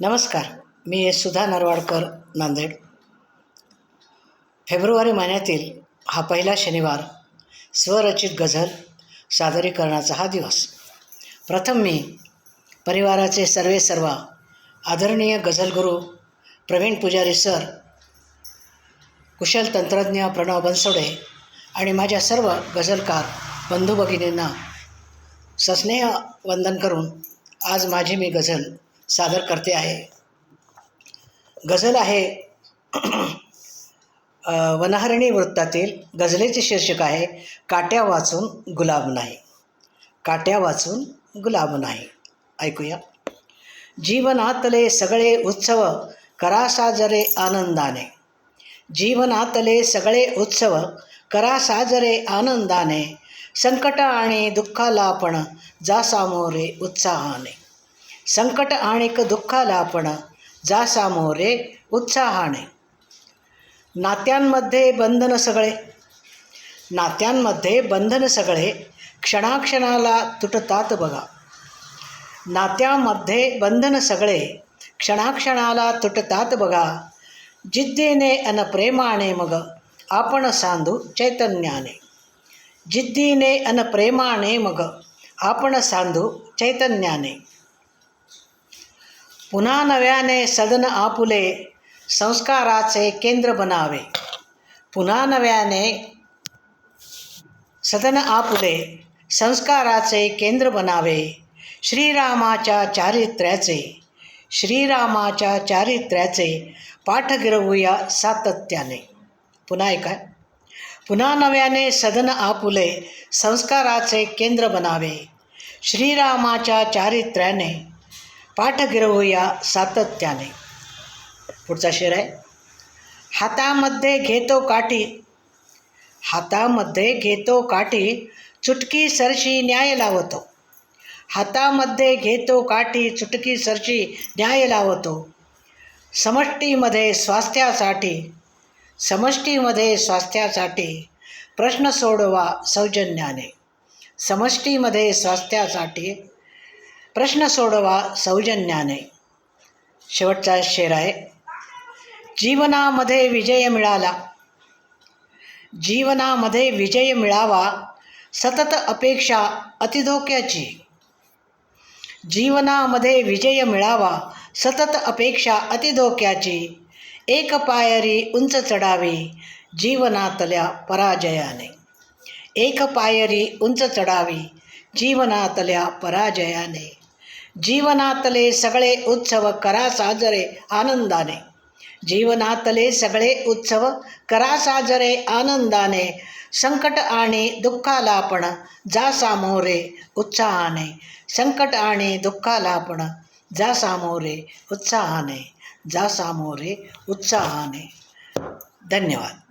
नमस्कार मी सुधा नरवाडकर नांदेड. फेब्रुवारी महिन्यातील हा पहिला शनिवार स्वरचित गझल सादरीकरणाचा हा दिवस. प्रथम मी परिवाराचे सर्वे सर्वा आदरणीय गझलगुरू प्रवीण पुजारी सर कुशल तंत्रज्ञ प्रणव बनसोडे आणि माझ्या सर्व गझलकार बंधू भगिनींना सस्नेह वंदन करून आज माझी मी गझल सादर करते आहे. गझल आहे वनहरणी वनहरिणी वृत्तातील गझलेचे शीर्षक आहे काट्या वाचून गुलाब नाही. काट्या वाचून गुलाब नाही. ऐकूया. जीवनातले सगळे उत्सव करा साजरे आनंदाने. जीवनातले सगळे उत्सव करा साजरे आनंदाने. संकट आणि दुःखाला आपण जा सामोरे उत्साहाने. संकट आणि दुःखाला आपण जा सामोरे उत्साहाने. नात्यांमध्ये बंधन सगळे. नात्यांमध्ये बंधन सगळे क्षणाक्षणाला तुटतात बघा. नात्यामध्ये बंधन सगळे क्षणाक्षणाला तुटतात बघा. जिद्दीने अन प्रेमाने मग आपण सांधू चैतन्याने. जिद्दीने अन प्रेमाने मग आपण सांधू चैतन्याने. पुन्हा नव्याने सदन आपुले संस्काराचे केंद्र बनावे. पुन्हा नव्याने सदन आपुले संस्काराचे केंद्र बनावे. श्रीरामाच्या चारित्र्याचे श्रीरामाच्या चारित्र्याचे पाठ गिरवूया सातत्याने. पुन्हा ऐका पुन्हा नव्याने सदन आपुले संस्काराचे केंद्र बनावे. श्रीरामाच्या चारित्र्याने पाठ गिरवूया सातत्याने. पुढचा शेर आहे. हातामध्ये घेतो काठी. हातामध्ये घेतो काठी चुटकी सरशी न्याय लावतो. हातामध्ये घेतो काठी चुटकी सरशी न्याय लावतो. समष्टीमध्ये स्वास्थ्यासाठी समष्टीमध्ये स्वास्थ्यासाठी प्रश्न सोडवा सौजन्याने. समष्टीमध्ये स्वास्थ्यासाठी प्रश्न सोडवा सौजन्याने. शेवटचा शेर आहे. जीवनामध्ये विजय मिळाला. जीवनामध्ये विजय मिळावा सतत अपेक्षा अतिधोक्याची जीवनामध्ये विजय मिळावा सतत अपेक्षा अतिधोक्याची एक पायरी उंच चढावी जीवनातल्या पराजयाने. एक पायरी उंच चढावी जीवनातल्या पराजयाने. जीवनातले सगळे उत्सव करा साजरे आनंदाने जीवनातले सगळे उत्सव करा साजरे आनंदाने संकट आणि दुःखाला पण जा सामोरे उत्साहाने संकट आणि दुःखाला पण जा सामोरे उत्साहाने जा सामोरे उत्साहाने धन्यवाद